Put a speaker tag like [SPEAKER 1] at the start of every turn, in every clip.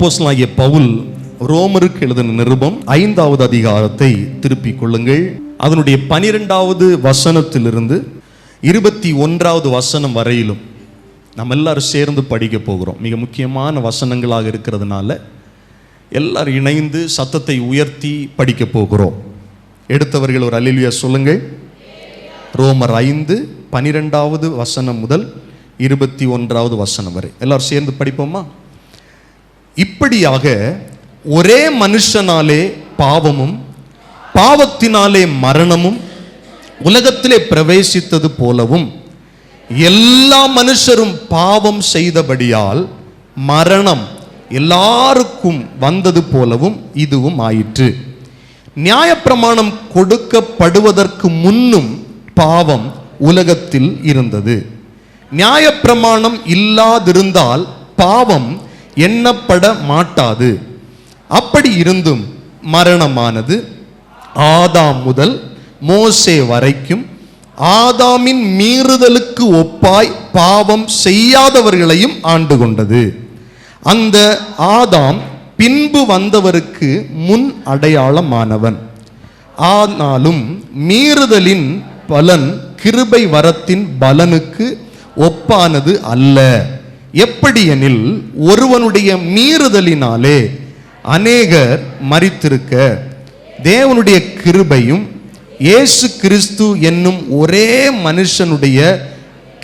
[SPEAKER 1] அப்போஸ்லாகிய பவுல் ரோமருக்கு எழுதின நிருபம் ஐந்தாவது அதிகாரத்தை திருப்பிக் கொள்ளுங்கள். அதனுடைய பனிரெண்டாவது வசனத்திலிருந்து இருபத்தி ஒன்றாவது வசனம் வரையிலும் நம்ம எல்லாரும் சேர்ந்து படிக்க போகிறோம். மிக முக்கியமான வசனங்களாக இருக்கிறதுனால எல்லாரும் இணைந்து சத்தத்தை உயர்த்தி படிக்க போகிறோம். எடுத்தவர்கள் ஒரு அலிலியா சொல்லுங்கள். ரோமர் ஐந்து பனிரெண்டாவது வசனம் முதல் இருபத்தி ஒன்றாவது வசனம் வரை. எல்லாரும் சேர்ந்து படிப்போமா? இப்படியாக ஒரே மனுஷனாலே பாவமும் பாவத்தினாலே மரணமும் உலகத்திலே பிரவேசித்தது போலவும் எல்லா மனுஷரும் பாவம் செய்தபடியால் மரணம் எல்லாருக்கும் வந்தது போலவும் இதுவும் ஆயிற்று. நியாயப்பிரமாணம் கொடுக்கப்படுவதற்கு முன்னும் பாவம் உலகத்தில் இருந்தது. நியாயப்பிரமாணம் இல்லாதிருந்தால் பாவம் எண்ணப்பட மாட்டாது. அப்படி இருந்தும் மரணமானது ஆதாம் முதல் மோசே வரைக்கும் ஆதாமின் மீறுதலுக்கு ஒப்பாய் பாவம் செய்யாதவர்களையும் ஆண்டு கொண்டது. அந்த ஆதாம் பின்பு வந்தவருக்கு முன் அடையாளமானவன். ஆனாலும் மீறுதலின் பலன் கிருபை வரத்தின் பலனுக்கு ஒப்பானது அல்ல. எப்படியெனில் ஒருவனுடைய மீறுதலினாலே அநேகர் மறித்திருக்க தேவனுடைய கிருபையும் இயேசு கிறிஸ்து என்னும் ஒரே மனுஷனுடைய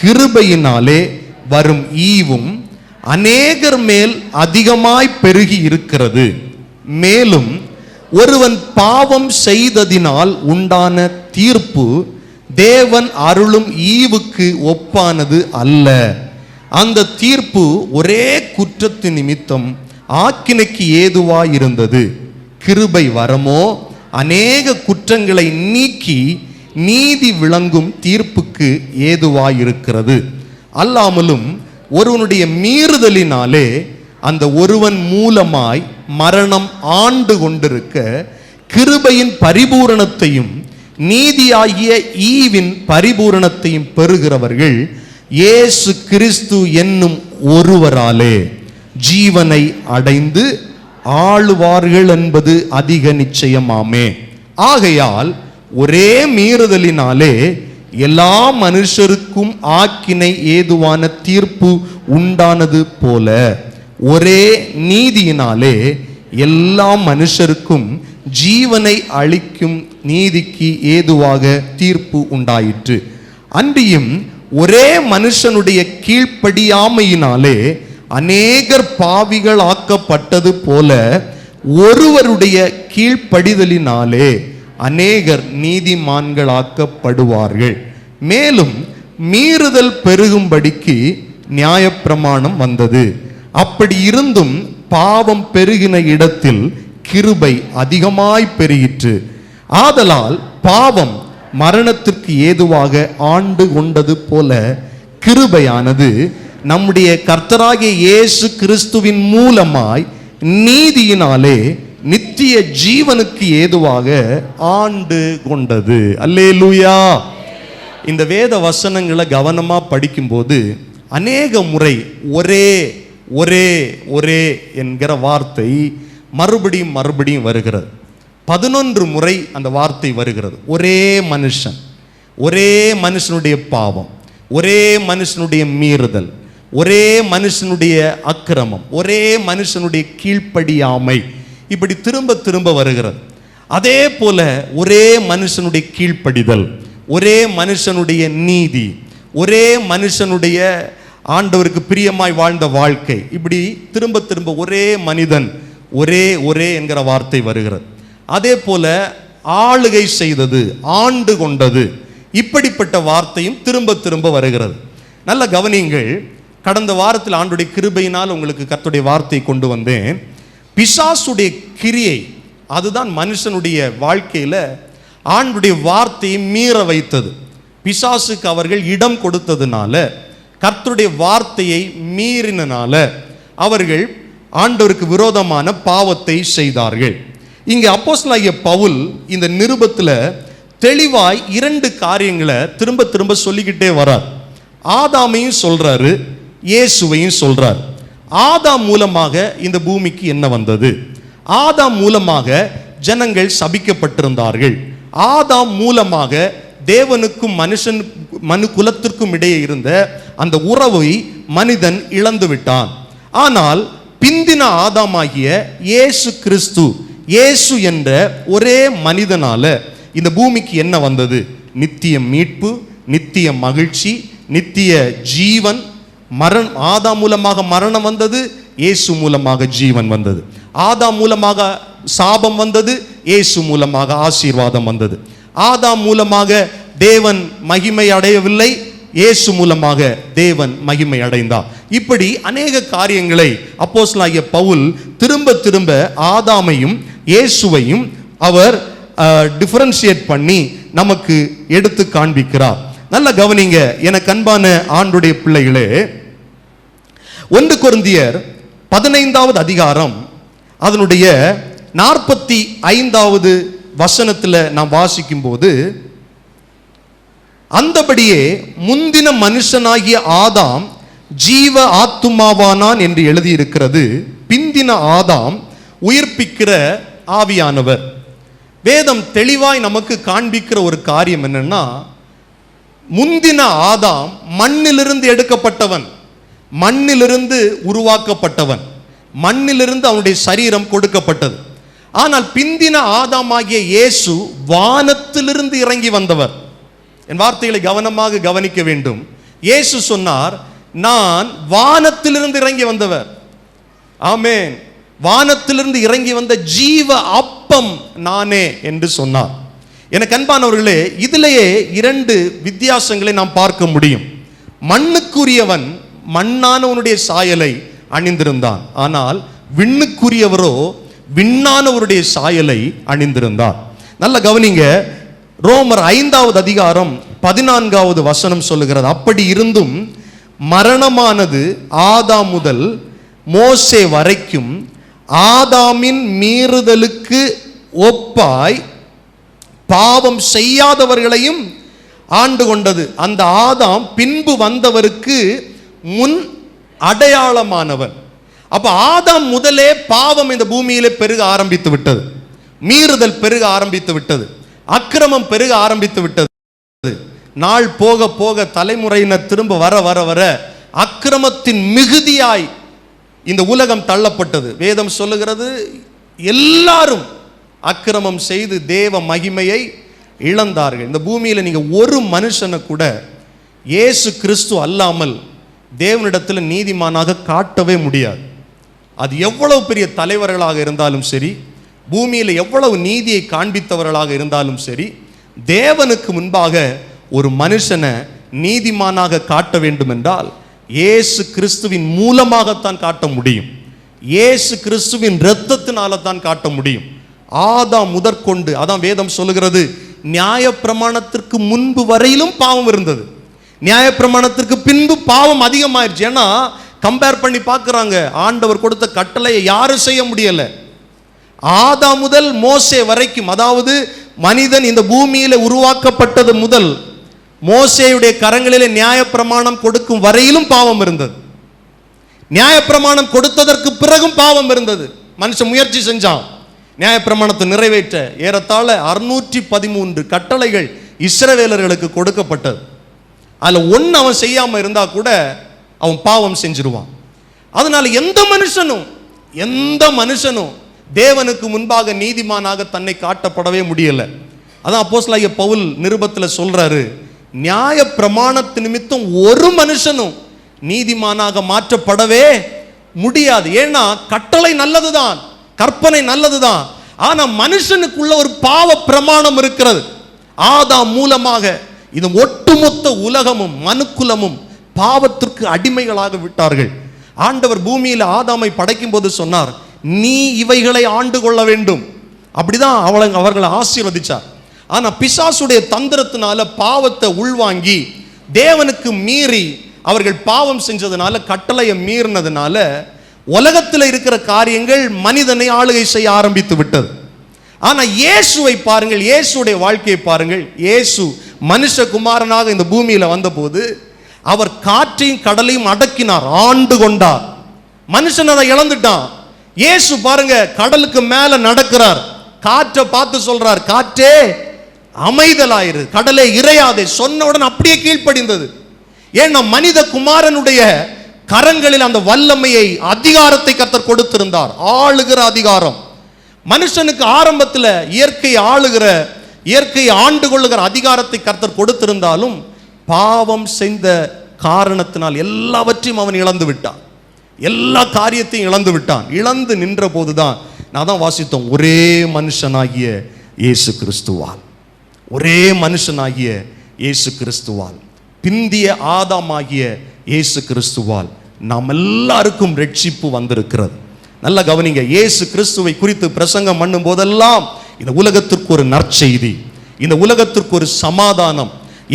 [SPEAKER 1] கிருபையினாலே வரும் ஈவும் அநேகர் மேல் அதிகமாய் பெருகி இருக்கிறது. மேலும் ஒருவன் பாவம் செய்ததினால் உண்டான தீர்ப்பு தேவன் அருளும் ஈவுக்கு ஒப்பானது அல்ல. அந்த தீர்ப்பு ஒரே குற்றத்து நிமித்தம் ஆக்கினைக்கு ஏதுவாயிருந்தது. கிருபை வரமோ? அநேக குற்றங்களை நீக்கி நீதி விளங்கும் தீர்ப்புக்கு ஏதுவாயிருக்கிறது. அல்லாமலும் ஒருவனுடைய மீறுதலினாலே அந்த ஒருவன் மூலமாய் மரணம் ஆண்டு கொண்டிருக்க கிருபையின் பரிபூரணத்தையும் நீதியாகிய ஈவின் பரிபூரணத்தையும் பெறுகிறவர்கள் இயேசு கிறிஸ்து என்னும் ஒருவராலே ஜீவனை அடைந்து ஆளுவார்கள் என்பது அதிக நிச்சயமாமே. ஆகையால் ஒரே மீறுதலினாலே எல்லா மனுஷருக்கும் ஆக்கினை ஏதுவான தீர்ப்பு உண்டானது போல ஒரே நீதியினாலே எல்லா மனுஷருக்கும் ஜீவனை அளிக்கும் நீதிக்கு ஏதுவாக தீர்ப்பு உண்டாயிற்று. அன்றியும் ஒரே மனுஷனுடைய கீழ்ப்படியாமையினாலே அநேகர் பாவிகள் ஆக்கப்பட்டது போல ஒருவருடைய கீழ்ப்படிதலினாலே அநேகர் நீதிமான்களாக்கப்படுவார்கள் மேலும் மீறுதல் பெருகும்படிக்கு நியாயப்பிரமாணம் வந்தது. அப்படி இருந்தும் பாவம் பெருகின இடத்தில் கிருபை அதிகமாய் பெருகிற்று. ஆதலால் பாவம் மரணத்திற்கு ஏதுவாக ஆண்டு கொண்டது போல கிருபையானது நம்முடைய கர்த்தராகிய இயேசு கிறிஸ்துவின் மூலமாய் நீதியினாலே நித்திய ஜீவனுக்கு ஏதுவாக ஆண்டு கொண்டது. அல்லே லூயா இந்த வேத வசனங்களை கவனமாக படிக்கும்போது அநேக முறை ஒரே ஒரே ஒரே என்கிற வார்த்தை மறுபடியும் மறுபடியும் வருகிறது. பதினொன்று முறை அந்த வார்த்தை வருகிறது. ஒரே மனுஷன் ஒரே மனுஷனுடைய பாவம் ஒரே மனுஷனுடைய மீறுதல் ஒரே மனுஷனுடைய அக்கிரமம் ஒரே மனுஷனுடைய கீழ்ப்படியாமை. இப்படி திரும்ப திரும்ப வருகிறது. அதே போல ஒரே மனுஷனுடைய கீழ்ப்படிதல் ஒரே மனுஷனுடைய நீதி ஒரே மனுஷனுடைய ஆண்டவருக்கு பிரியமாய் வாழ்ந்த வாழ்க்கை. இப்படி திரும்ப திரும்ப ஒரே மனிதன் ஒரே ஒரே என்கிற வார்த்தை வருகிறது. அதே போல ஆளுகை செய்தது ஆண்டு கொண்டது. இப்படிப்பட்ட வார்த்தையும் திரும்ப திரும்ப வருகிறது. நல்ல கவனியங்கள் கடந்த வாரத்தில் ஆண்டுடைய கிருபையினால் உங்களுக்கு கத்துடைய வார்த்தை கொண்டு வந்தேன். பிசாசுடைய கிரியை அதுதான் மனுஷனுடைய வாழ்க்கையில் ஆண்டுடைய வார்த்தையை மீற வைத்தது. பிசாசுக்கு அவர்கள் இடம் கொடுத்ததுனால கர்த்தருடைய வார்த்தையை மீறினால அவர்கள் ஆண்டவருக்கு விரோதமான பாவத்தை செய்தார்கள். இங்கே அப்போஸ்லாகிய பவுல் இந்த நிருபத்தில் தெளிவாய் இரண்டு காரியங்களை திரும்ப திரும்ப சொல்லிக்கிட்டே வரார். ஆதாமையும் சொல்றாரு இயேசுவையும் சொல்றார். ஆதாம் மூலமாக இந்த பூமிக்கு என்ன வந்தது? ஆதாம் மூலமாக ஜனங்கள் சபிக்கப்பட்டிருந்தார்கள். ஆதாம் மூலமாக தேவனுக்கும் மனுஷன் மனு குலத்திற்கும் இடையே இருந்த அந்த உறவை மனிதன் இழந்து விட்டான் ஆனால் பிந்தின ஆதாமாகிய இயேசு கிறிஸ்து இயேசு என்ற ஒரே மனிதனால் இந்த பூமிக்கு என்ன வந்தது? நித்திய மீட்பு நித்திய மகிழ்ச்சி நித்திய ஜீவன். மரண் ஆதா மூலமாக மரணம் வந்தது இயேசு மூலமாக ஜீவன் வந்தது. ஆதா மூலமாக சாபம் வந்தது இயேசு மூலமாக ஆசீர்வாதம் வந்தது. ஆதா மூலமாக தேவன் மகிமை அடையவில்லை இயேசு மூலமாக தேவன் மகிமை அடைந்தார். இப்படி அநேக காரியங்களை அப்போஸ்லாகிய பவுல் திரும்ப திரும்ப ஆதாமையும் இயேசுவையும் அவர் டிஃபரன்ஷியேட் பண்ணி நமக்கு எடுத்து காண்பிக்கிறார். நல்ல கவனிங்க எனக்கு அன்பான ஆண்டுடைய பிள்ளைகளே ஒன்று குருந்தியர் பதினைந்தாவது அதிகாரம் அதனுடைய நாற்பத்தி ஐந்தாவது வசனத்தில் நாம் வாசிக்கும் போது அந்தபடியே முந்தின மனுஷனாகிய ஆதாம் ஜீவ ஆத்துமாவானான் என்று எழுதியிருக்கிறது. பிந்தின ஆதாம் உயிர்ப்பிக்கிற ஆவியானவர். வேதம் தெளிவாய் நமக்கு காண்பிக்கிற ஒரு காரியம் என்னன்னா முந்தின ஆதாம் மண்ணிலிருந்து எடுக்கப்பட்டவன் மண்ணிலிருந்து உருவாக்கப்பட்டவன் மண்ணிலிருந்து அவனுடைய சரீரம் கொடுக்கப்பட்டது. ஆனால் பிந்தின ஆதாமாகிய இயேசு வானத்திலிருந்து இறங்கி வந்தவர். என் வார்த்தைகளை கவனமாக கவனிக்க வேண்டும். இயேசு சொன்னார் நான் வானத்திலிருந்து இறங்கி வந்தவர். ஆமேன். வானத்திலிருந்து இறங்கி வந்த ஜீவ அப்பம் நானே என்று சொன்னார். எனக்கு அன்பானவர்களே இதிலேயே இரண்டு வித்தியாசங்களை நாம் பார்க்க முடியும். மண்ணுக்குரியவன் மண்ணானவனுடைய சாயலை அணிந்திருந்தான். ஆனால் விண்ணுக்குரியவரோ விண்ணானவருடைய சாயலை அணிந்திருந்தார். நல்ல கவனிங்க ரோமர் ஐந்தாவது அதிகாரம் பதினான்காவது வசனம் சொல்லுகிறது அப்படி இருந்தும் மரணமானது ஆதாம் முதல் மோசே வரைக்கும் ஆதாமின் மீறுதலுக்கு ஒப்பாய் பாவம் செய்யாதவர்களையும் ஆண்டு கொண்டது. அந்த ஆதாம் பின்பு வந்தவருக்கு முன் அடையாளமானவன். அப்ப ஆதாம் முதலே பாவம் இந்த பூமியிலே பெருக ஆரம்பித்து விட்டது. மீறுதல் பெருக ஆரம்பித்து விட்டது. அக்கிரமம் பெருக ஆரம்பித்து விட்டது. நாள் போக போக தலைமுறையினர் திரும்ப வர வர வர அக்கிரமத்தின் மிகுதியாய் இந்த உலகம் தள்ளப்பட்டது. வேதம் சொல்லுகிறது எல்லாரும் அக்கிரமம் செய்து தேவ மகிமையை இழந்தார்கள். இந்த பூமியில் நீங்கள் ஒரு மனுஷனை கூட இயேசு கிறிஸ்து அல்லாமல் தேவனிடத்தில் நீதிமானாக காட்டவே முடியாது. அது எவ்வளவு பெரிய தலைவர்களாக இருந்தாலும் சரி பூமியில் எவ்வளவு நீதியை காண்பித்தவர்களாக இருந்தாலும் சரி தேவனுக்கு முன்பாக ஒரு மனுஷனை நீதிமானாக காட்ட வேண்டும் என்றால் இயேசு கிறிஸ்துவின் மூலமாகத்தான் காட்ட முடியும். இயேசு கிறிஸ்துவின் இரத்தத்தினால தான் காட்ட முடியும். ஆதாம் முதற்கொண்டு அதான் வேதம் சொல்லுகிறது நியாயப்பிரமாணத்திற்கு முன்பு வரையிலும் பாவம் இருந்தது. நியாயப்பிரமாணத்திற்கு பின்பு பாவம் அதிகமாயிருச்சு. ஏன்னா கம்பேர் பண்ணி பார்க்குறாங்க ஆண்டவர் கொடுத்த கட்டளையை யாரும் செய்ய முடியலை. ஆதா முதல் மோசே வரைக்கும் அதாவது மனிதன் இந்த பூமியில் உருவாக்கப்பட்டது முதல் மோசேயுடைய கரங்களிலே நியாயப்பிரமாணம் கொடுக்கும் வரையிலும் பாவம் இருந்தது. நியாயப்பிரமாணம் கொடுத்ததற்கு பிறகும் பாவம் இருந்தது. மனுஷன் முயற்சி செஞ்சான். நியாயப்பிரமாணத்தை நிறைவேற்ற ஏறத்தாழ அறுநூற்றி பதிமூன்று கட்டளைகள் இஸ்ரவேலர்களுக்கு கொடுக்கப்பட்டது. அதில் ஒன்று அவன் செய்யாமல் இருந்தால் கூட அவன் பாவம் செஞ்சிருவான். அதனால் எந்த மனுஷனும் எந்த மனுஷனும் தேவனுக்கு முன்பாக நீதிமானாக தன்னை காட்டப்படவே முடியலை. அதான் அப்போஸ்தலனாகிய பவுல் நிருபத்தில் சொல்கிறாரு நியாய பிரமாணத்து நிமித்தம் ஒரு மனுஷனும் நீதிமானாக மாற்றப்படவே முடியாது. ஏன்னா கட்டளை நல்லதுதான் கற்பனை நல்லதுதான். ஆனா மனுஷனுக்குள்ள ஒரு பாவ பிரமாணம் இருக்கிறது. ஆதாம் மூலமாக இது ஒட்டுமொத்த உலகமும் மனுக்குலமும் பாவத்திற்கு அடிமைகளாக விட்டார்கள். ஆண்டவர் பூமியில் ஆதாமை படைக்கும் போது சொன்னார் நீ இவைகளை ஆண்டு கொள்ள வேண்டும். அப்படிதான் அவளை அவர்களை ஆசீர்வதிச்சார். ஆனா பிசாசுடைய தந்திரத்தினால பாவத்தை உள்வாங்கி தேவனுக்கு மீறி அவர்கள் பாவம் செஞ்சதுனால கட்டளையை மீறினதுனால உலகத்தில் இருக்கிற காரியங்கள் மனிதனை ஆளுகை செய்ய ஆரம்பித்து விட்டது. ஆனா இயேசுவை பாருங்கள் இயேசுடைய வாழ்க்கையை பாருங்கள். இயேசு மனுஷகுமாரனாக இந்த பூமியில வந்தபோது அவர் காற்றையும் கடலையும் அடக்கினார் ஆண்டு கொண்டார். மனுஷன் அதை இழந்துட்டான். இயேசு பாருங்க கடலுக்கு மேல நடக்கிறார். காற்றை பார்த்து சொல்றார் காற்றே அமைதலாயிரு. கடலை இறையாதே. சொன்னவுடன் அப்படியே கீழ்ப்படிந்தது. ஏன்னா மனித குமாரனுடைய கரங்களில் அந்த வல்லமையை அதிகாரத்தை கர்த்தர் கொடுத்திருந்தார். ஆளுகிற அதிகாரம். மனுஷனுக்கு ஆரம்பத்தில் இயற்கை ஆளுகிற இயற்கை ஆண்டு கொள்ளுகிற அதிகாரத்தை கர்த்தர் கொடுத்திருந்தாலும் பாவம் செய்த காரணத்தினால் எல்லாவற்றையும் அவன் இழந்து விட்டான். எல்லா காரியத்தையும் இழந்து விட்டான். இழந்து நின்ற போதுதான் நான் தான் வாசித்தோம் ஒரே மனுஷனாகிய இயேசு கிறிஸ்துவான். ஒரே மனுஷனாகிய இயேசு கிறிஸ்துவால். பிந்திய ஆதாமாகிய இயேசு கிறிஸ்துவால் நாம் எல்லாருக்கும் ரட்சிப்பு வந்திருக்கிறது. நல்ல கவனிங்க இயேசு கிறிஸ்துவை குறித்து பிரசங்கம் பண்ணும் போதெல்லாம் இந்த உலகத்திற்கு ஒரு நற்செய்தி இந்த உலகத்திற்கு ஒரு சமாதானம்.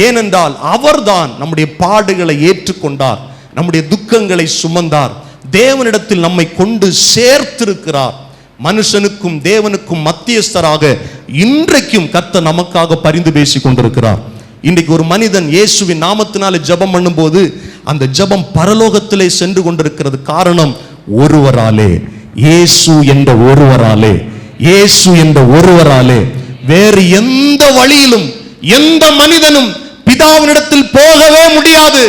[SPEAKER 1] ஏனென்றால் அவர்தான் நம்முடைய பாடுகளை ஏற்றுக்கொண்டார் நம்முடைய துக்கங்களை சுமந்தார் தேவனிடத்தில் நம்மை கொண்டு சேர்த்திருக்கிறார். மனுஷனுக்கும் தேவனுக்கும் மத்தியஸ்தராக இன்றைக்கும் கத்த நமக்காக பரிந்து பேசி கொண்டிருக்கிறார் இன்றைக்கு ஒரு மனிதன் இயேசுவின் நாமத்தினால ஜெபம் பண்ணும்போது அந்த ஜெபம் பரலோகத்திலே சென்று கொண்டிருக்கிறது காரணம் ஒருவராலே. இயேசு என்ற ஒருவராலே. இயேசு என்ற ஒருவராலே. வேறு எந்த வழியிலும் எந்த மனிதனும் பிதாவினிடத்தில் போகவே முடியாது.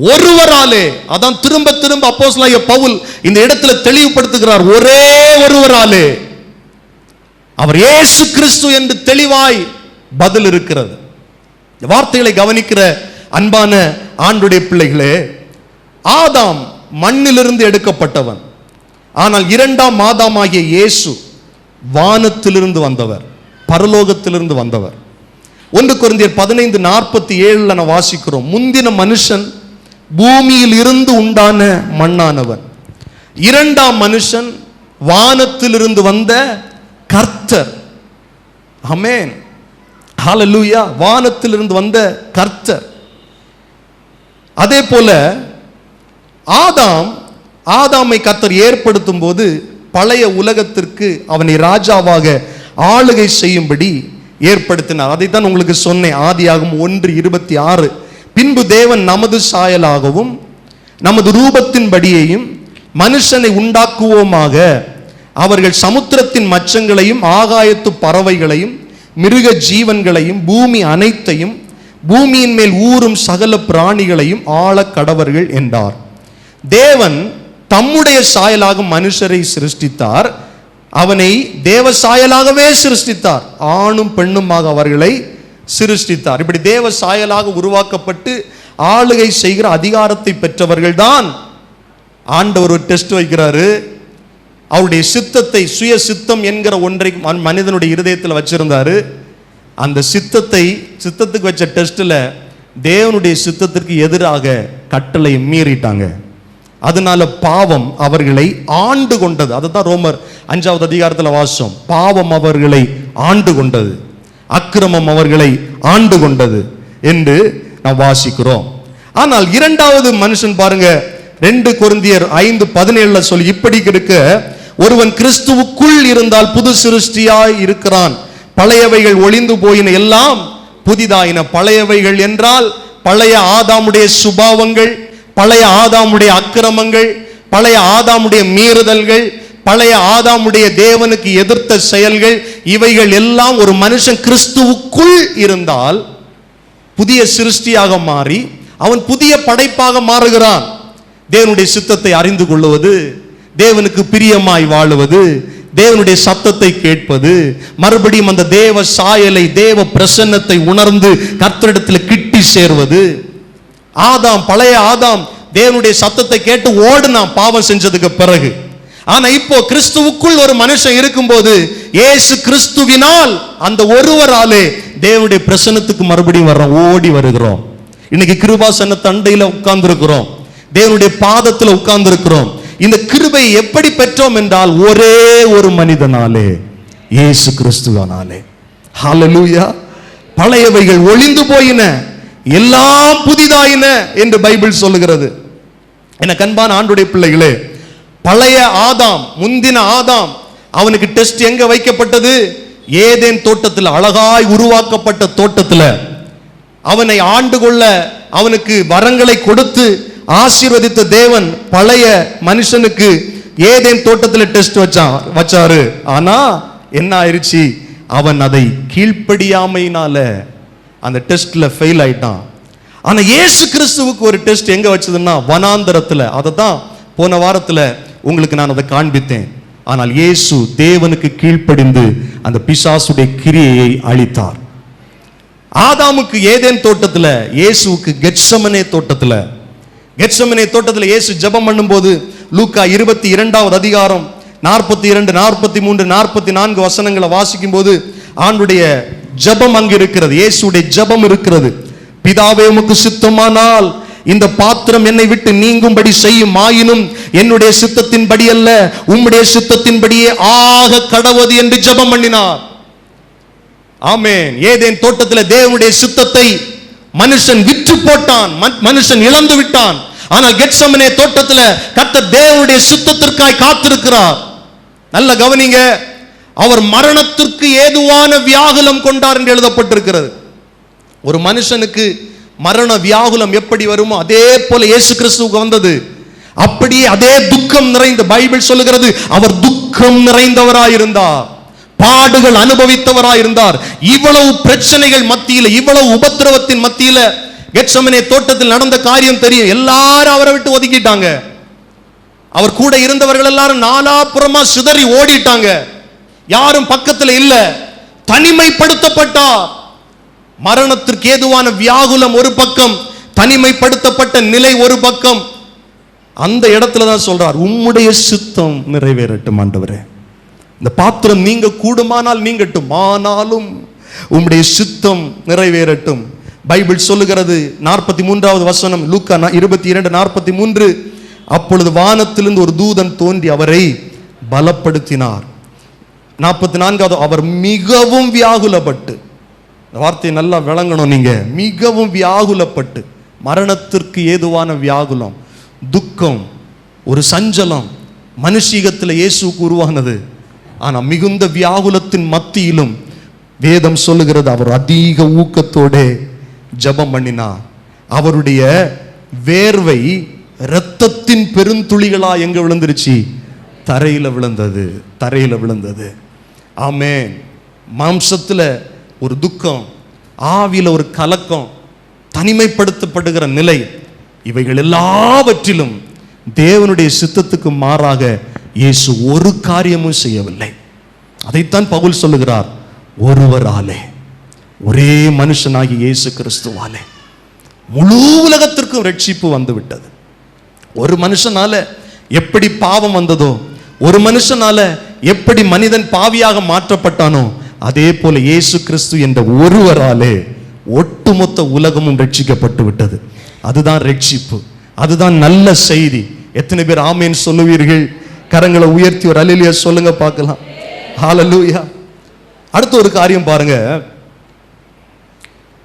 [SPEAKER 1] ஒருவராலே அதான் திரும்ப திரும்ப அப்போஸ்லாய பவுல் இந்த இடத்துல தெளிவுபடுத்துகிறார். ஒரே ஒருவராலே அவர் இயேசு கிறிஸ்து என்று தெளிவாய் பதில் இருக்கிறது. வார்த்தைகளை கவனிக்கிற அன்பான ஆண்டுடைய பிள்ளைகளே ஆதாம் மண்ணிலிருந்து எடுக்கப்பட்டவன். ஆனால் இரண்டாம் ஆதாமாகிய இயேசு வானத்திலிருந்து வந்தவர் பரலோகத்திலிருந்து வந்தவர். ஒன்று குருந்தியர் பதினைந்து நாற்பத்தி ஏழுல நான் வாசிக்கிறோம். முந்தின மனுஷன் பூமியில் இருந்து உண்டான மண்ணானவன். இரண்டாம் மனுஷன் வானத்திலிருந்து வந்த கர்த்தர். அமேன் ஹalleluya வானத்திலிருந்து வந்த கர்த்தர். அதே போல ஆதாம் ஆதாமை கர்த்தர் ஏற்படுத்தும் போது பழைய உலகத்திற்கு அவனை ராஜாவாக ஆளுகை செய்யும்படி ஏற்படுத்தினார். அதைத்தான் உங்களுக்கு சொன்னேன். ஆதியாகும் ஒன்று இருபத்தி ஆறு. பின்பு தேவன் நமது சாயலாகவும் நமது ரூபத்தின்படியையும் மனுஷனை உண்டாக்குவோமாக. அவர்கள் சமுத்திரத்தின் மச்சங்களையும் ஆகாயத்து பறவைகளையும் மிருக ஜீவன்களையும் பூமி அனைத்தையும் பூமியின் மேல் ஊறும் சகல பிராணிகளையும் ஆள கடவர்கள் என்றார். தேவன் தம்முடைய சாயலாக மனுஷரை சிருஷ்டித்தார். அவனை தேவ சாயலாகவே சிருஷ்டித்தார். ஆணும் பெண்ணுமாக அவர்களை சிருஷ்டித்தார். இப்படி தேவ சாயலாக உருவாக்கப்பட்டு ஆளுகை செய்கிற அதிகாரத்தை பெற்றவர்கள்தான் ஆண்டவர் ஒரு டெஸ்ட் வைக்கிறாரு. அவருடைய சித்தத்தை சுய சித்தம் என்கிற ஒன்றை மன்- மனிதனுடைய இருதயத்தில் வச்சிருந்தாரு. அந்த சித்தத்தை சித்தத்துக்கு வச்ச டெஸ்ட்ல தேவனுடைய சித்தத்திற்கு எதிராக கட்டளை மீறிட்டாங்க. அதனால பாவம் அவர்களை ஆண்டு கொண்டது. அதுதான் ரோமர் அஞ்சாவது அதிகாரத்தில் வாசம். பாவம் அவர்களை ஆண்டு கொண்டது. அக்கிரமம் அவர்களை ஆண்டு கொண்டது என்று நாம் வாசிக்கிறோம். ஆனால் இரண்டாவது மனுஷன் பாருங்க ரெண்டு குருந்தியர் ஐந்து பதினேழுல சொல்லி இப்படி இருக்க ஒருவன் கிறிஸ்துவுக்குள் இருந்தால் புது சிருஷ்டியாய் இருக்கிறான். பழையவைகள் ஒளிந்து போயின எல்லாம் புதிதாயின. பழையவைகள் என்றால் பழைய ஆதாமுடைய சுபாவங்கள் பழைய ஆதாமுடைய அக்கிரமங்கள் பழைய ஆதாமுடைய மீறுதல்கள் பழைய ஆதாமுடைய தேவனுக்கு எதிர்த்த செயல்கள் இவைகள் எல்லாம் ஒரு மனுஷன் கிறிஸ்துவுக்குள் இருந்தால் புதிய சிருஷ்டியாக மாறி அவன் புதிய படைப்பாக மாறுகிறான். தேவனுடைய சித்தத்தை அறிந்து கொள்ளுவது தேவனுக்கு பிரியமாய் வாழுவது தேவனுடைய சத்தத்தை கேட்பது மறுபடியும் அந்த தேவ சாயலை தேவ பிரசன்னத்தை உணர்ந்து கர்த்தரிடத்தில் கிட்டி சேர்வது. ஆதாம் பழைய ஆதாம் தேவனுடைய சத்தத்தை கேட்டு ஓடுனான் பாவம் செஞ்சதுக்கு பிறகு. ஆனா இப்போ கிறிஸ்துவுக்குள் ஒரு மனுஷன் இருக்கும்போது இயேசு கிறிஸ்துவினால் அந்த ஒருவராலே தேவனுடைய பிரசன்னத்துக்கு மறுபடியும் வர்றோம் ஓடி வருகிறோம். இன்னைக்கு கிருபாசன தண்டையில உட்கார்ந்து இருக்கிறோம் தேவனுடைய பாதத்துல உட்கார்ந்து இருக்கிறோம் இந்த கிருபை எப்படி பெற்றோம் என்றால் ஒரே ஒரு மனிதனாலே இயேசு கிறிஸ்துவனாலே. ஹalleluya பழையவைகள் ஒளிந்து போயின எல்லாம் புதிதாயின என்று பைபிள் சொல்லுகிறது. என கண்பான ஆண்டுடைய பிள்ளைகளே பழைய ஆதாம் முந்தின ஆதாம் அவனுக்கு டெஸ்ட் எங்க வைக்கப்பட்டது? ஏதேன் தோட்டத்தில் அழகாய் உருவாக்கப்பட்ட தோட்டத்தில். அவனை ஆண்டு கொள்ள அவனுக்கு வரங்களை கொடுத்து ஆசீர்வதித்த தேவன் பழைய மனுஷனுக்கு ஏதேன் தோட்டத்தில் டெஸ்ட் வச்சான் வச்சாரு. ஆனா என்ன ஆயிருச்சு அவன் அதை கீழ்ப்படியாமையினால அந்த டெஸ்ட்ல ஃபெயில் ஆயிட்டான். ஆனா இயேசு கிறிஸ்துவுக்கு ஒரு டெஸ்ட் எங்க வச்சதுன்னா வனாந்தரத்துல. அதை தான் போன வாரத்தில் உங்களுக்கு நான் அதை காண்பித்தேன். ஆனால் இயேசு தேவனுக்கு கீழ்ப்படிந்து அந்த பிசாசுடைய கிரியையை அழித்தார். ஆதாமுக்கு ஏதேன் தோட்டத்தில் இயேசுவுக்கு கெட்சமனே தோட்டத்தில் கெட்சமனே தோட்டத்தில் இயேசு ஜெபம் பண்ணும்போது லூக்கா இருபத்தி இரண்டாவது அதிகாரம் நாற்பத்தி இரண்டு நாற்பத்தி மூன்று நாற்பத்தி நான்கு வசனங்களை வாசிக்கும் போது ஆண்டுடைய ஜெபம் அங்கு இருக்கிறது இயேசுடைய ஜெபம் இருக்கிறது. பிதாவே உமக்கு சித்தமானால் இந்த பாத்திரம் என்னை விட்டு நீங்கும்படி செய்யும் ஆயினும் என்னுடைய சித்தத்தின்படி அல்ல உம்முடைய சித்தத்தின்படியே ஆக கடவது என்று ஜெபம் பண்ணினார். ஆமேன். ஏதேன் தோட்டத்தில் தேவனுடைய சித்தத்தை மனுஷன் விற்று போட்டான் மன்- மனுஷன் இழந்து விட்டான். ஆனால் கெட்சமனே தோட்டத்தில் கத்த தேவனுடைய சித்தத்திற்காய் காத்திருக்கிறார். நல்ல கவனிங்க அவர் மரணத்திற்கு ஏதுவான வியாகுலம் கொண்டார் என்று எழுதப்பட்டிருக்கிறது. ஒரு மனுஷனுக்கு மரண வியாகுலம் எப்படி வருமோ அதே போல இயேசு கிறிஸ்துவுக்கு வந்தது. அப்படியே அதே துக்கம் நிறைந்த பைபிள் சொல்லுகிறது அவர் துக்கம் நிறைந்தவராயிருந்தார். பாடுகள் அனுபவித்தவராயிருந்தார். இவ்வளவு பிரச்சனைகள் மத்தியில இவ்வளவு உபத்திரவத்தின் மத்தியில கெட்சமனே தோட்டத்தில் நடந்த காரியம் தெரியும். எல்லாரும் அவரை விட்டு ஒதுக்கிட்டாங்க. அவர் கூட இருந்தவர்கள் எல்லாரும் நாலாபுறமா சிதறி ஓடிட்டாங்க. யாரும் பக்கத்துல இல்ல. தனிமைப்படுத்தப்பட்டார். மரணத்திற்கு ஏதுவான வியாகுலம் ஒரு பக்கம் தனிமைப்படுத்தப்பட்ட நிலை ஒரு பக்கம். அந்த இடத்துல தான் சொல்றார் உம்முடைய சித்தம் நிறைவேறட்டும் ஆண்டவரே. இந்த பாத்திரம் நீங்க கூடுமானால் நீங்கட்டும் ஆனாலும் உம்முடைய சித்தம் நிறைவேறட்டும். பைபிள் சொல்லுகிறது நாற்பத்தி மூன்றாவது வசனம் லூக்கா இருபத்தி இரண்டு நாற்பத்தி மூன்று அப்பொழுது வானத்திலிருந்து ஒரு தூதன் தோன்றி அவரை பலப்படுத்தினார். நாற்பத்தி நான்காவது அவர் மிகவும் வியாகுலப்பட்டு இந்த வார்த்தையை நல்லா விளங்கணும் நீங்கள் மிகவும் வியாகுலப்பட்டு மரணத்திற்கு ஏதுவான வியாகுலம் துக்கம் ஒரு சஞ்சலம் மனுஷீகத்தில் இயேசுவுக்கு உருவானது. ஆனால் மிகுந்த வியாகுலத்தின் மத்தியிலும் வேதம் சொல்லுகிறது அவர் அதிக ஊக்கத்தோடே ஜெபம் பண்ணினார். அவருடைய வேர்வை இரத்தத்தின் பெருந்துளிகளா எங்க விழுந்துருச்சு? தரையில் விழுந்தது தரையில் விழுந்தது. ஆமே மாம்சத்தில் ஒரு துக்கம் ஆவியில் ஒரு கலக்கம் தனிமைப்படுத்தப்படுகிற நிலை இவைகள் எல்லாவற்றிலும் தேவனுடைய சித்தத்துக்கு மாறாக இயேசு ஒரு காரியமும் செய்யவில்லை. அதைத்தான் பவுல் சொல்லுகிறார் ஒருவராலே ஒரே மனுஷனாகி இயேசு கிறிஸ்துவாலே முழு உலகத்திற்கும் ரட்சிப்பு வந்துவிட்டது. ஒரு மனுஷனால எப்படி பாவம் வந்ததோ ஒரு மனுஷனால எப்படி மனிதன் பாவியாக மாற்றப்பட்டானோ அதே போல இயேசு கிறிஸ்து என்ற ஒருவராலே ஒட்டுமொத்த உலகமும் ரட்சிக்கப்பட்டு விட்டது. அதுதான் ரட்சிப்பு. அதுதான் நல்ல செய்தி. எத்தனை பேர் ஆமேன் சொல்லுவீர்கள்? கரங்களை உயர்த்தி ஒரு அலிலியா சொல்லுங்க பார்க்கலாம். ஹாலலூயா அடுத்த ஒரு காரியம் பாருங்க.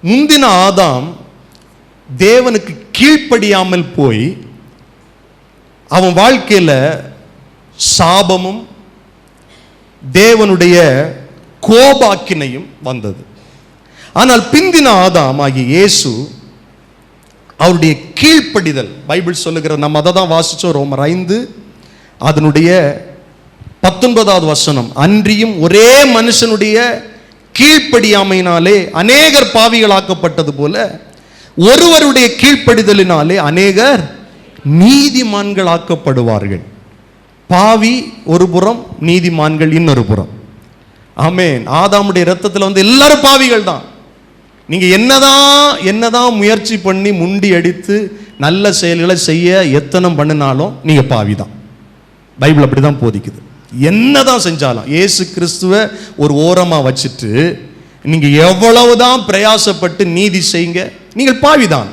[SPEAKER 1] முந்தின ஆதாம் தேவனுக்கு கீழ்ப்படியாமல் போய் அவன் வாழ்க்கையில சாபமும் தேவனுடைய கோபாக்கினையும் வந்தது. ஆனால் பிந்தின ஆதாம் ஆகிய இயேசு அவருடைய கீழ்ப்படிதல் பைபிள் சொல்லுகிற நம்ம அதை தான் வாசித்தோம் ரோமர் ஐந்து அதனுடைய பத்தொன்பதாவது வசனம் அன்றியும் ஒரே மனுஷனுடைய கீழ்ப்படியாமையினாலே அநேகர் பாவிகளாக்கப்பட்டது போல ஒருவருடைய கீழ்ப்படிதலினாலே அநேகர் நீதிமான்களாக்கப்படுவார்கள். பாவி ஒரு புறம் நீதிமான்கள் இன்னொரு புறம். ஆமேன். ஆதாமுடைய ரத்தத்தில் வந்து எல்லாரும் பாவிகள் தான். நீங்கள் என்னதான் என்னதான் முயற்சி பண்ணி முண்டி அடித்து நல்ல செயல்களை செய்ய எத்தனை பண்ணினாலும் நீங்கள் பாவி தான். பைபிள் அப்படிதான் போதிக்குது. என்னதான் செஞ்சாலும் ஏசு கிறிஸ்துவ ஒரு ஓரமாக வச்சுட்டு நீங்க எவ்வளவுதான் பிரயாசப்பட்டு நீதி செய்யுங்க நீங்கள் பாவிதான்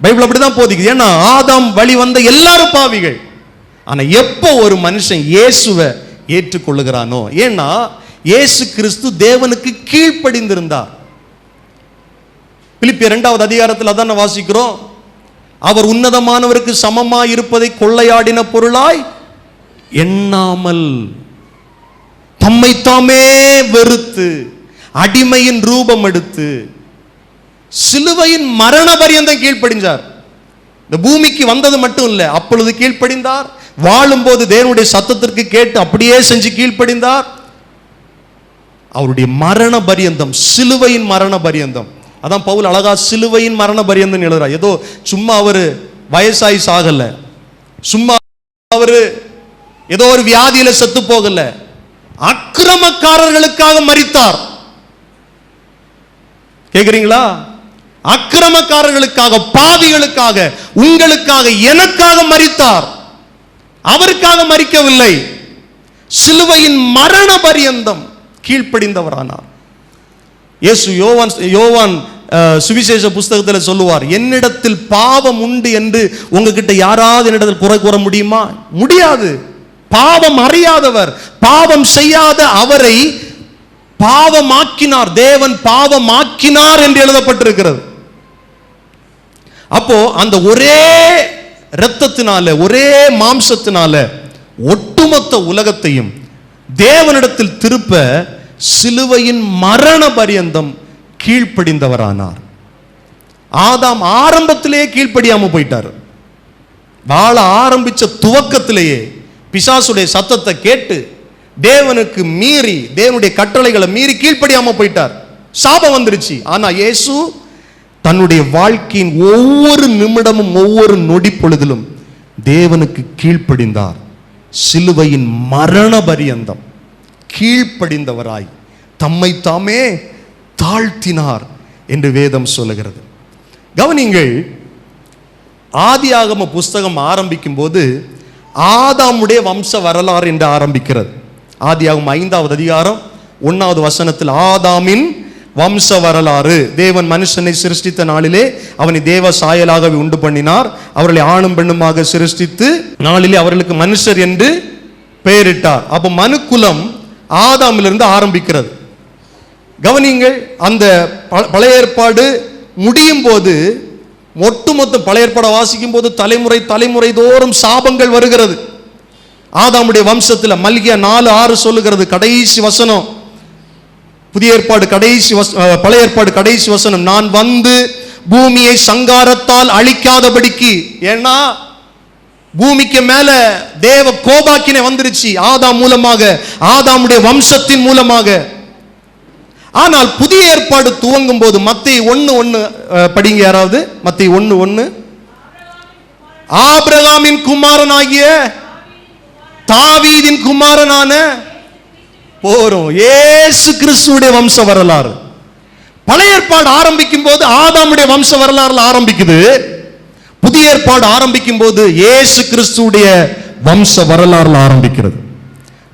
[SPEAKER 1] பைபிள் அப்படி தான் போதிக்குது. ஏன்னா ஆதாம் வழி வந்த எல்லாரும் பாவிகள். ஆனால் எப்போ ஒரு மனுஷன் இயேசுவை ஏற்றுக்கொள்ளுகிறானோ? ஏன்னா இயேசு கிறிஸ்து தேவனுக்கு கீழ்ப்படிந்திருந்தார். பிலிப்பி இரண்டாவது அதிகாரத்தில் அதான் வாசிக்கிறோம். அவர் உன்னதமானவருக்கு சமமாய் இருப்பதை கொள்ளையாடின பொருளாய் எண்ணாமல் தம்மை தாமே வெறுத்து அடிமையின் ரூபம் எடுத்து சிலுவையின் மரண பரியந்தம் கீழ்ப்படிஞ்சார். இந்த பூமிக்கு வந்தது மட்டும் இல்லை அப்பொழுது கீழ்ப்படிந்தார். வாழும்போது தேவனுடைய சத்தத்திற்கு கேட்டு அப்படியே செஞ்சு கீழ்ப்படிந்தார். அவருடைய மரண பரியந்தம் சிலுவையின் மரண பரியந்தம் அதான் பவுல் அழகா சிலுவையின் மரண பரியந்தம் எழுதுறார் ஏதோ சும்மா அவரு வயசாகி சாகல. சும்மா அவரு ஏதோ ஒரு வியாதியில செத்து போகல. அக்கிரமக்காரர்களுக்காக மறித்தார் கேக்குறீங்களா? அக்கிரமக்காரர்களுக்காக பாவிகளுக்காக உங்களுக்காக எனக்காக மறித்தார் அவருக்காக மறிக்கவில்லை சிலுவையின் மரண பரியந்தம் கீழ்ப்படிந்தவரானார். இயேசு யோவான் யோவான் சுவிசேஷ புஸ்தகத்தில் சொல்லுவார் என்னிடத்தில் பாவம் உண்டு என்று உங்ககிட்ட யாராவது என்னிடத்தில் குறை கூற முடியுமா? முடியாது. பாவம் அறியாதவர் பாவம் செய்யாத அவரை பாவமாக்கினார். தேவன் பாவமாக்கினார் என்று எழுதப்பட்டிருக்கிறது. அப்போ அந்த ஒரே இரத்தத்தினால ஒரே மாம்சத்தினால ஒட்டுமொத்த உலகத்தையும் தேவனிடத்தில் திருப்ப சிலுவையின் மரண பரியந்தம் கீழ்ப்படிந்தவரானார். ஆதாம் ஆரம்பத்திலேயே கீழ்ப்படியாம போயிட்டார். வாழ ஆரம்பிச்ச துவக்கத்திலேயே பிசாசுடைய சத்தத்தை கேட்டு தேவனுக்கு மீறி தேவனுடைய கட்டளைகளை மீறி கீழ்ப்படியாம போயிட்டார். சாபம் வந்துருச்சு. ஆனா இயேசு தன்னுடைய வாழ்க்கையின் ஒவ்வொரு நிமிடமும் ஒவ்வொரு நொடி பொழுதிலும் தேவனுக்கு கீழ்ப்படிந்தார். சிலுவையின் மரண பரியந்தம். கீழ்ப்படிந்தவராய் தம்மை தாமே தாழ்த்தினார் என்று வேதம் சொல்லுகிறது. கவனிங்கள் ஆதியாகம புஸ்தகம் ஆரம்பிக்கும் போது ஆதாமுடைய வம்ச வரலாறு என்று ஆரம்பிக்கிறது. ஆதியாகும் ஐந்தாவது அதிகாரம் ஒன்றாவது வசனத்தில் ஆதாமின் வம்ச வரலாறு தேவன் மனுஷனை சிருஷ்டித்த நாளிலே அவனை தேவ சாயலாகவே உண்டு பண்ணினார். அவர்களை ஆணும் பெண்ணுமாக சிருஷ்டித்து நாளிலே அவர்களுக்கு மனுஷர் என்று பெயரிட்டார். அப்போ மனுக்குலம் ஆதாமிலிருந்து ஆரம்பிக்கிறது. கவனிங்கள் அந்த ப- பழைய ஏற்பாடு முடியும் போது ஒட்டுமொத்த பழைய ஏற்பாடை வாசிக்கும் போது தலைமுறை தலைமுறை தோறும் சாபங்கள் வருகிறது. ஆதாமுடைய வம்சத்தில் மல்கிய நாலு ஆறு சொல்லுகிறது கடைசி வசனம். புதிய ஏற்பாடு கடைசி வச- பழைய ஏற்பாடு கடைசி வசனம். நான் வந்து பூமியை சங்காரத்தால் அழிக்காதபடிக்கு ஏன்னா பூமிக்கு மேல தேவ கோபாக்கினை வந்துருச்சு ஆதாம் மூலமாக ஆதாமுடைய வம்சத்தின் மூலமாக. ஆனால் புதிய ஏற்பாடு துவங்கும் போது மத்திய ஒன்னு ஒன்று படிங்க யாராவது. மத்திய ஒன்னு ஒன்னு. ஆபிரகாமின் குமாரனாகிய தாவீதின் குமாரனான போறோம். ஏசு கிறிஸ்துடைய வம்ச வரலாறு. பழைய ஏற்பாடு ஆரம்பிக்கும் போது ஆதாமுடைய வம்ச வரலாறுல ஆரம்பிக்குது. புதிய ஏற்பாடு ஆரம்பிக்கும் போது ஏசு கிறிஸ்துடைய வம்ச வரலாறுல ஆரம்பிக்கிறது.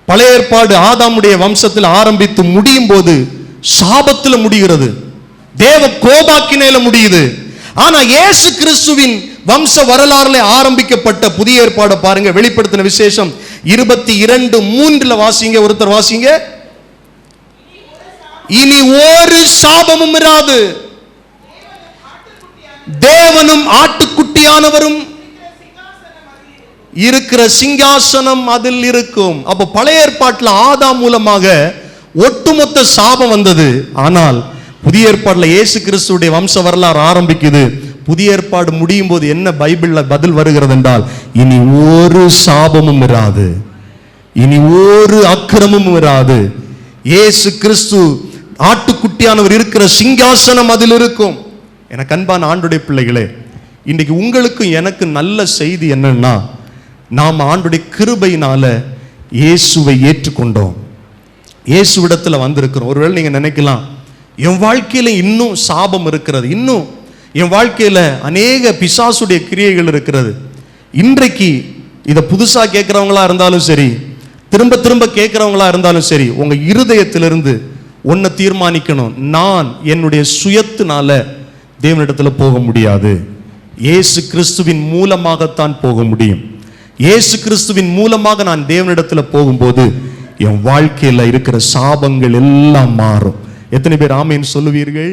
[SPEAKER 1] பழைய ஏற்பாடு ஆதாமுடைய வம்சத்தில் ஆரம்பித்து முடியும் போது சாபத்துல முடிகிறது. தேவ கோபாக்கினையில முடியுது. ஆனா இயேசு கிறிஸ்துவின் வம்ச வரலாறுல ஆரம்பிக்கப்பட்ட புதிய ஏற்பாடு பாருங்க வெளிப்படுத்தின விசேஷம் இருபத்தி இரண்டு மூன்றுல வாசிங்க ஒருத்தர் வாசிங்க. இனி ஒரு சாபமும் இராது. தேவனும் ஆட்டுக்குட்டியானவரும் இருக்கிற சிங்காசனம் அதில் இருக்கும். அப்ப பழைய ஏற்பாட்டில் ஆதா மூலமாக ஒட்டுமொத்த சாபம் வந்தது. ஆனால் புதிய ஏற்பாட்டில் இயேசு கிறிஸ்துடைய வம்ச வரலாறு ஆரம்பிக்குது. புதிய ஏற்பாடு முடியும் போது என்ன பைபிளில் பதில் வருகிறது என்றால் இனி ஒரு சாபமும் இராது. இனி ஒரு அக்கிரமும் இராது. ஏசு கிறிஸ்து ஆட்டுக்குட்டியானவர் இருக்கிற சிங்காசனம் அதில் இருக்கும். எனக்கு அன்பான ஆண்டுடைய பிள்ளைகளே இன்றைக்கு உங்களுக்கும் எனக்கு நல்ல செய்தி என்னன்னா நாம் ஆண்டுடைய கிருபையினால இயேசுவை ஏற்றுக்கொண்டோம். இயேசுவிடத்தில் வந்திருக்கிறோம். ஒருவேளை நீங்கள் நினைக்கலாம் என் வாழ்க்கையில் இன்னும் சாபம் இருக்கிறது. இன்னும் என் வாழ்க்கையில் அநேக பிசாசுடைய கிரியைகள் இருக்கிறது. இன்றைக்கு இதை புதுசாக கேட்குறவங்களா இருந்தாலும் சரி திரும்ப திரும்ப கேட்குறவங்களா இருந்தாலும் சரி உங்கள் இருதயத்திலிருந்து ஒன்றை தீர்மானிக்கணும். நான் என்னுடைய சுயத்தினால தேவனிடத்தில் போக முடியாது. இயேசு கிறிஸ்துவின் மூலமாகத்தான் போக முடியும். இயேசு கிறிஸ்துவின் மூலமாக நான் தேவனிடத்தில் போகும்போது என் வாழ்க்கையில் இருக்கிற சாபங்கள் எல்லாம் மாறும். எத்தனை பேர் ஆமைன்னு சொல்லுவீர்கள்?